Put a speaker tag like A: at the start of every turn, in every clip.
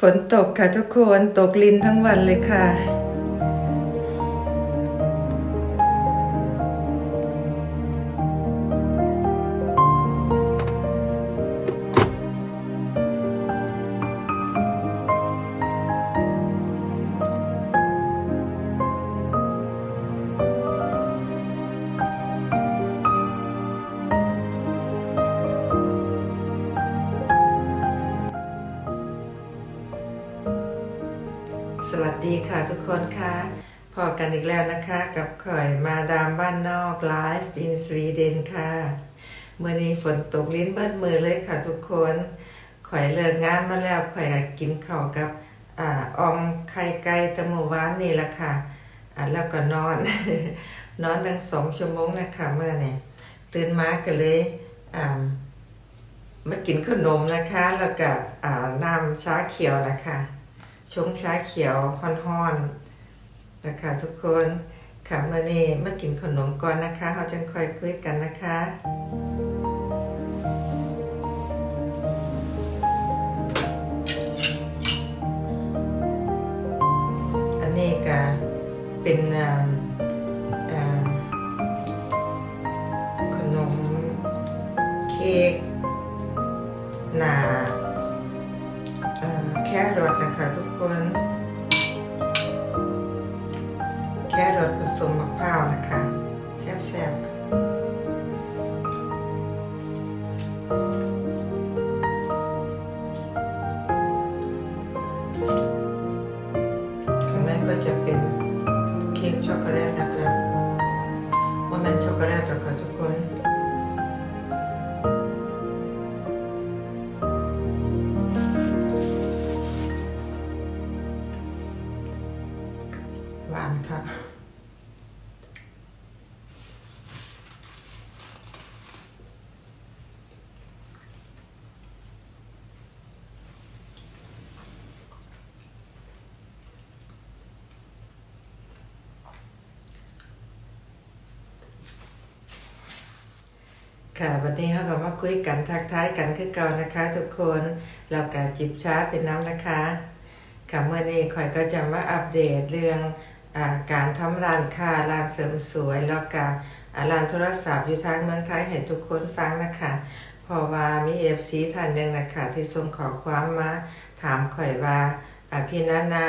A: ฝนตกค่ะทุกคน ตกลินทั้งวันเลยค่ะ ดีค่ะทุกคนค่ะพอกันอีกแล้วนะคะ กับข่อยมาดามบ้านนอกไลฟ์อินสวีเดนค่ะเมื่อนี้ฝนตกลิ้นเบิดมือเลยค่ะทุกคนข่อยเลิกงานมาแล้วข่อยกินข้าวกับอ่าออมไข่ไก่ตะหมูหวานนี่แหละค่ะอ่าแล้วก็นอน นอนตั้งสองชั่วโมงนะคะเมื่อเนี่ยตื่นมาก็เลยอ่ามากินขนมนะคะ แล้วก็น้ำชาเขียวนะคะ ชงชาเขียวฮอนๆนะคะทุกคนค่ะเมื่อนี้มากินขนมก่อนนะคะเราจะค่อยคุยกันนะคะอันนี้ก็เป็นขนมเค้ก รอทนะคะทุกคน แครอทผสมมะพร้าวนะคะแซ่บๆข้างในก็จะเป็นเค้กช็อกโกแลตนะคะว่ามันช็อกโกแลตหรอกค่ะทุกคน ค่ะวันนี้เราก็มาคุยกันทักทายกันคือก่านนะคะทุกคนเราก็จิบช้าเป็นน้ำนะคะค่ะเมื่อนี้ข่อยก็จะมาอัปเดตเรื่องอการทำร้านค้าร้านเสริมสวยแล้วก็อ่าร้านโทรศัพท์อยู่ทางเมืองไทยให้ทุกคนฟังนะคะเพราะว่ามีเอฟซีท่านหนึ่งนะคะที่ส่งขอความมาถามข่อยว่าพี่นานา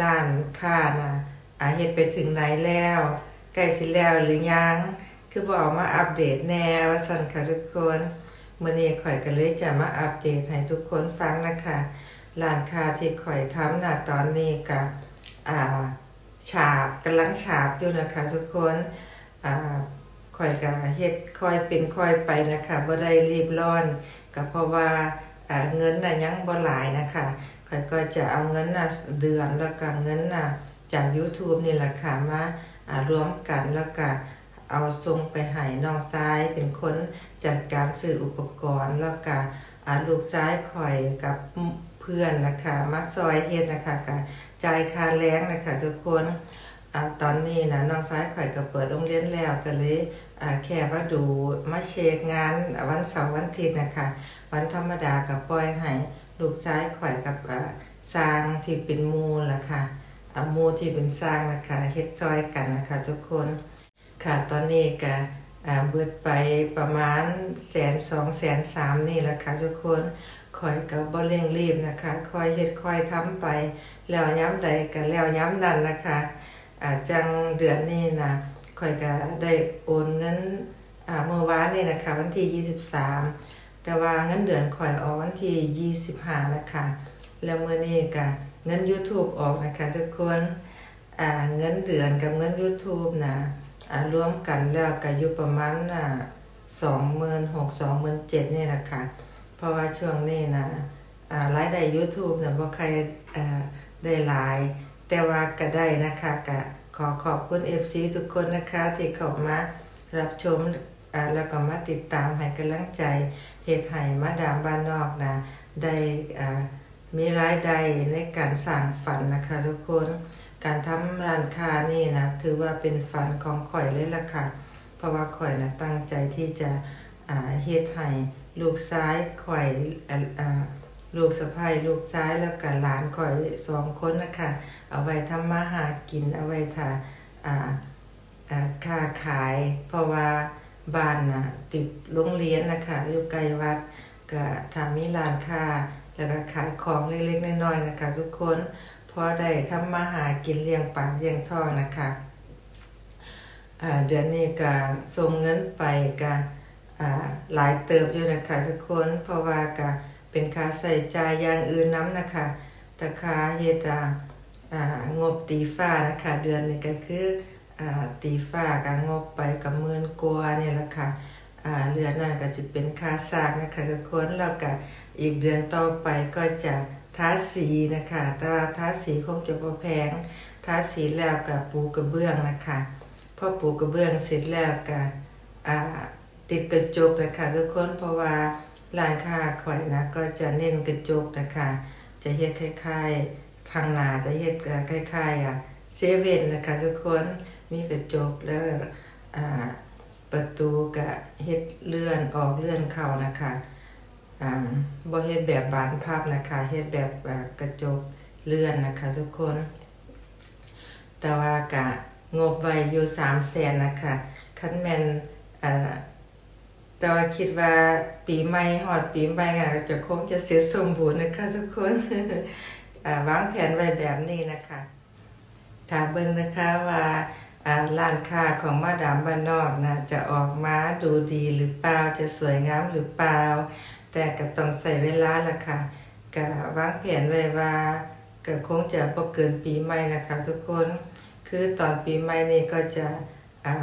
A: ร้านค้านะอาเฮ็ดไปถึงไหนแล้วใกล้สิแล้วหรือยัง คือบอกมาอัปเดตแน่ว่าสันค่ะทุกคนเมื่อนี้ข่อยก็เลยจะมาอัปเดตให้ทุกคนฟังนะคะร้านค้าที่ข่อยทำนะตอนนี้กับอ่าฉาบกำลังฉาบอยู่นะคะทุกคนอ่าข่อยก็เฮ็ดค่อยเป็นค่อยไปนะคะบ่ได้รีบร้อนก็เพราะว่าอ่าเงินน่ะยังบ่หลายนะคะข่อยก็จะเอาเงินน่ะเดือนแล้วก็เงินน่ะจาก YouTube นี่แหละค่ะมารวมกันแล้วก็ เอาส่งไปให้น้องซ้ายเป็นคนจัดการซื้ออุปกรณ์แล้วก็อาลูกซ้ายคอยกับเพื่อนนะคะมาซอยเฮ็ดนะคะกับจ่ายค่าแรงนะคะทุกคนอตอนนี้นะน้องซ้ายข่อยก็เปิดโรงเรียนแล้วก็เลยแค่มาดูมาเช็คงานวันเสาร์วันอาทิตย์นะคะวันธรรมดาก็ปล่อยให้ลูกซ้ายข่อยกับอ่าสร้างที่เป็นมูล่ะค่ะอ่าหมูที่เป็นสร้างนะคะเฮ็ดซอยกันนะคะทุกคน ค่ะตอนนี้ก็เบิดไปประมาณแสนสองแสนสามนี่แหละค่ะทุกคนคอยกับบ่เร่งรีบนะคะคอยเฮ็ดคอยทำไป แล้วย้ำใดก็แล้วย้ำนั้นนะคะอาจังเดือนนี้นะคอยก็ได้โอนเงินอ่าเมื่อวานนี่นะคะวันที่ 23 แต่ว่าเงินเดือนคอยออกวันที่ 25 นะคะ แล้วเมื่อนี้ก็เงิน YouTube ออกนะคะทุกคนอ่าเงินเดือนกับเงิน YouTube นะอ่า รวมกันแล้วก็อยู่ประมาณอ่าสองหมื่นหกสองหมื่นเจ็ดนี่แหละค่ะ เพราะว่าช่วงนี้นะอ่ารายได้ YouTube นะบ่ใครได้หลาย แต่ว่าก็ได้นะคะก็ขอขอบคุณ FC ทุกคนนะคะที่เข้ามารับชมแล้วก็มาติดตามให้กำลังใจเฮ็ดให้มาดามบ้านนอกนะได้มีรายได้ในการสร้างฝันนะคะทุกคน การทำร้านค้านี่นะถือว่าเป็นฝันของข่อยเลยล่ะค่ะ เพราะว่าข่อยนะตั้งใจที่จะอ่าเฮ็ดให้ลูกซ้ายข่อยอ่าอ่าลูกสะใภ้ลูกซ้ายแล้วก็หลานข่อยสองคนนะคะเอาไว้ทำมาหากินเอาไว้ถ้าอ่าอ่าค้าขาย เพราะว่าบ้านน่ะติดโรงเรียนนะคะอยู่ใกล้วัดก็ถ้ามีร้านค้าแล้วก็ขายของเล็กๆน้อยๆนะคะทุกคน อได้ทำมาหากินเลี้ยงปากเลี้ยงท้องนะคะเดือนนี้ก็ส่งเงินไปก็อ่าหลายเติบอยู่นะคะทุกคนเพราะว่าก็เป็นค่าใช้จ่ายอย่างอื่นน้ำนะคะแต่ค่าเฮ็ดอ่างบตีฟ้านะคะเดือนนี้ก็คืออตีฟ้าก็งบไปกับหมื่นกว่าเนี่ยแหละค่ะอ่าเดือนนั้นก็จะเป็นค่าสร้างนะคะทุกคนแล้วก็อีกเดือนต่อไปก็จะ ทาสีนะคะแต่ว่าทาสีคงจะบ่แพงทาสีแล้วก็ปูกระเบื้องนะคะพอปูกระเบื้องเสร็จแล้วก็อ่าติดกระจกนะคะทุกคนเพราะว่าร้านค้าข่อยนะก็จะเน้นกระจกนะคะจะเฮ็ดคล้ายๆทางนาจะเฮ็ดคล้ายๆอะเซเว่นนะคะทุกคนมีกระจกแล้วประตูก็เฮ็ดเลื่อนออกเลื่อนเข้านะคะ บ่เฮ็ดแบบบานพับนะคะเฮ็ดแบบกระจกเลื่อนนะคะ ทุกคน แต่ว่ากะงบไว้อยู่300,000นะคะคันแม่นแต่ว่าคิดว่าปีใหม่ฮอดปีใหม่อะจะคงจะเสร็จสมบูรณ์นะคะทุกคนวางแผนไว้แบบนี้นะคะถามเบิ่งนะคะว่าอ่าร้านค้าของมาดามบ้านนอกนะจะออกมาดูดีหรือเปล่าจะสวยงามหรือเปล่า แต่ก็ต้องใส่เวลาละค่ะก็วางแผนไว้ว่าก็คงจะบ่เกินปีใหม่นะคะทุกคน คือตอนปีใหม่นี่ก็จะอ่า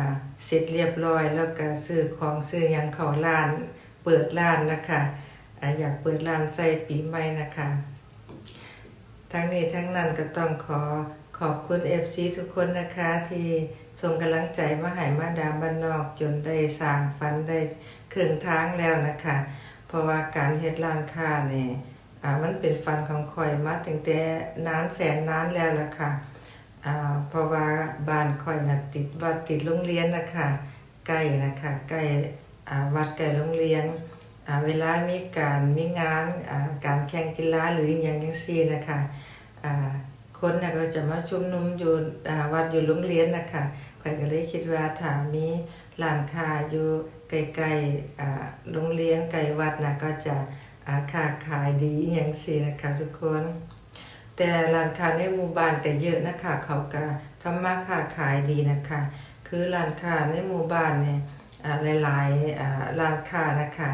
A: เสร็จเรียบร้อยแล้วก็ซื้อของซื้อยังเข้าร้านเปิดร้านนะคะอยากเปิดร้านใส่ปีใหม่นะคะ ทั้งนี้ทั้งนั้นก็ต้องขอขอบคุณ FC ทุกคนนะคะที่ส่งกำลังใจมาให้มาดามบ้านนอกจนได้สร้างฝันได้ครึ่งทางแล้วนะคะ ราะว่าการเฮ็ดร้านค้านี่อ่ามันเป็นฝันของข่อยมาตั้งแต่นานแสนนานแล้วล่ะค่ะอ่าเพราะว่าบ้านข่อยน่ะติดวัดติดโรงเรียนนะคะใกล้นะคะใกล้อ่าวัดใกล้โรงเรียนอ่าเวลามีการมีงานอ่าการแข่งกีฬาหรืออย่างจังซี่นะคะอ่าคนน่ะก็จะมาชุมนุมอยู่อ่าวัดอยู่โรงเรียนนะคะข้อยก็เลยคิดว่าถ้ามีร้านค้าอยู่ใกล้ๆโรงเรียนใกล้วัดน่ะก็จะค้าขายดีอย่างซี่นะคะทุกคน แต่ร้านค้าในหมู่บ้านก็เยอะนะคะเขาก็ทำมาค้าขายดีนะคะ คือร้านค้าในหมู่บ้านเนี่ยหลายๆอ่าร้านค้านะคะ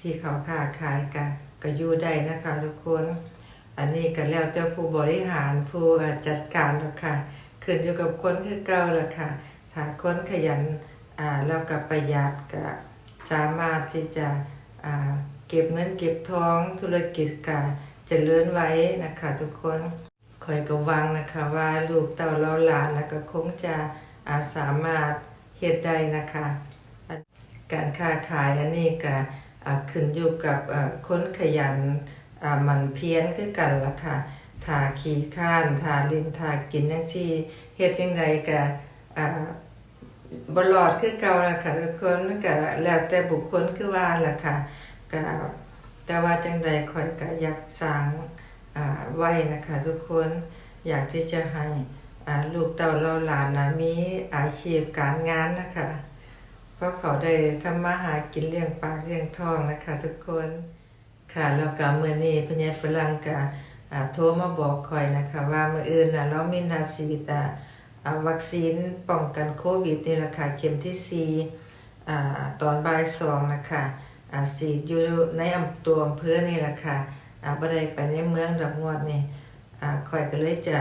A: ที่เขาค้าขายก็ก็อยู่ได้นะคะทุกคน อันนี้ก็แล้วแต่ผู้บริหารผู้จัดการหรอกค่ะขึ้นอยู่กับคนคือเก่าละค่ะถ้าคนขยันอ แล้วก็ประหยัดก็สามารถที่จะเก็บเงินเก็บทองธุรกิจก็เจริญไว้นะคะทุกคนคอยก็วังนะคะว่าลูกเต้าเราหลานนะก็คงจะาสามารถเฮ็ดได้นะคะ การค้าขายอันนี้ก็ขึ้นอยู่กับคนขยันมันเพี้ยรคือกันละค่ะถาขี้ข้านถาลิ้นถากินจังซี่เฮ็ดจังไดก็ บ่รอดคือเก่าล่ะค่ะทุกคนมันก็แล้วแต่บุคคลคือว่าล่ะค่ะก็แต่ว่าจังใดข่อยก็อยากสร้างอ่าไว้นะคะทุกคนอยากที่จะให้ลูกเต้าเราหลานนะมีอาชีพการงานนะคะ เพราะเขาได้ทำมาหากินเลี้ยงปากเลี้ยงท้องนะคะ ทุกคนค่ะแล้วก็มื้อนี้พญาฝรั่งก็โทรมาบอกข่อยนะคะ ว่าเมื้ออื่นนะเรามีนัดฉีดอ่าอ่า วัคซีนป้องกันโควิดนี่ล่ะค่ะเข็มที่4ตอนบ่าย2นะคะอ่าฉีดอยู่ในอำตัวอำเภอนี่ล่ะค่ะอ่าบ่ได้ไปในเมืองดอกงวดนี่อ่าข่อยก็เลยจะ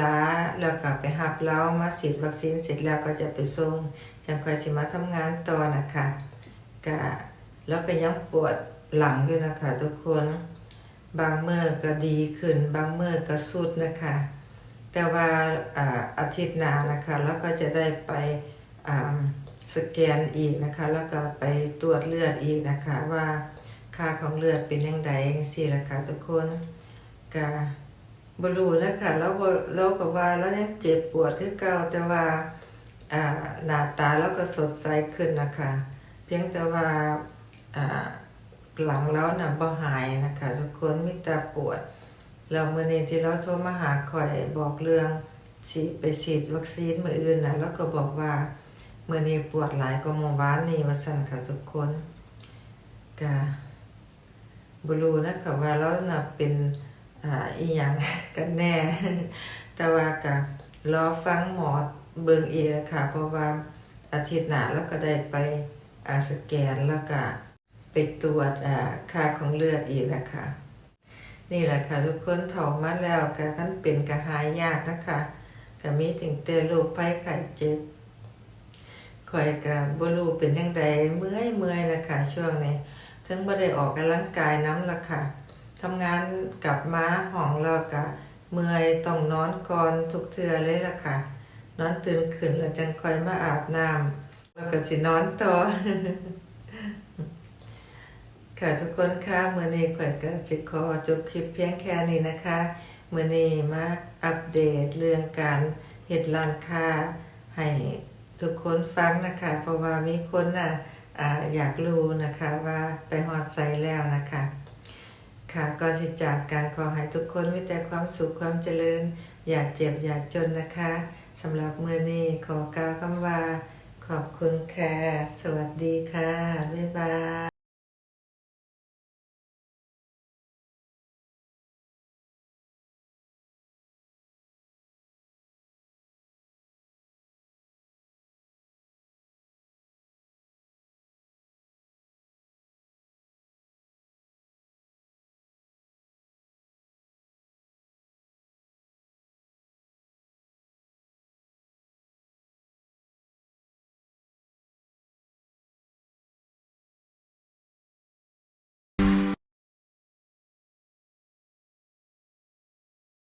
A: ล้าแล้วก็ไปรับเรามาฉีดวัคซีนเสร็จแล้วก็จะไปส่งจังคอยสิมาทำงานต่อนะคะก็แล้วก็ยังปวดหลังด้วยนะคะทุกคน บางเมื่อก็ดีขึ้น บางเมื่อก็สุดนะคะ แต่ว่าอาทิตย์หน้านะคะแล้วก็จะได้ไปสแกนอีกนะคะ แล้วก็ไปตรวจเลือดอีกนะคะว่าค่าของเลือดเป็นยังไงจังซี่ล่ะค่ะทุกคนก็บรู้นะคะแล้วเราก็ว่าแล้วยังเจ็บปวดคือเก่าแต่ว่าหน้าตาแล้วก็สดใสขึ้นนะคะ เพียงแต่ว่าหลังแล้วนะ่ะบ่หายนะคะ ทุกคนมีแต่ปวด แล้วมื้อนี้ที่เราโทรมาหาข่อยบอกเรื่องฉีไปฉีดวัคซีนมื้ออื่นน่ะแล้วก็บอกว่ามื้อนี้ปวดหลายกว่าเมื่อวานนี้ว่าซั่นค่ะทุกคนก็บ่รู้นะคะว่าเราน่ะเป็นอ่าอีหยังกันแน่ แต่ว่าก็รอฟังหมอเบิ่งอีกค่ะเพราะว่าอาทิตย์หน้าเราก็ได้ไปอ่าสแกนแล้วก็ไปตรวจอ่าค่าของเลือดอีกแล้วค่ะ นี่แหละค่ะทุกคนเฒ่ามาแล้วก็คันเป็นก็หายยากนะคะก็มีถึงแต่โรคภัยไข้เจ็บข่อยก็บ่รู้เป็นจังใดเมื่อยเมื่อยนะคะช่วงนี้ถึงบ่ได้ออกกำลังกายน้ำละค่ะทำงานกลับมาห้องแล้วก็เมื่อยต้องนอนก่อนทุกเทือเลยล่ะค่ะ นอนตื่นขึ้นแล้วจังคอยมาอาบน้ำแล้วก็สินอนต่อ ค่ะทุกคนค่ะมื้อนี้ข่อยก็สิขอจบคลิปเพียงแค่นี้นะคะเมื้อนี้มาอัปเดตเรื่องการเฮ็ดร้านค้าให้ทุกคนฟังนะคะ เพราะว่ามีคนน่ะอ่าอยากรู้นะคะว่าไปฮอดไสแล้วนะคะ ค่ะก่อนที่จากการขอให้ทุกคนมีแต่ความสุขความเจริญ อย่าเจ็บอย่าจนนะคะสำหรับเมื้อนี้ขอกล่าวคำว่า ขอบคุณค่ะ สวัสดีค่ะ บ๊ายบาย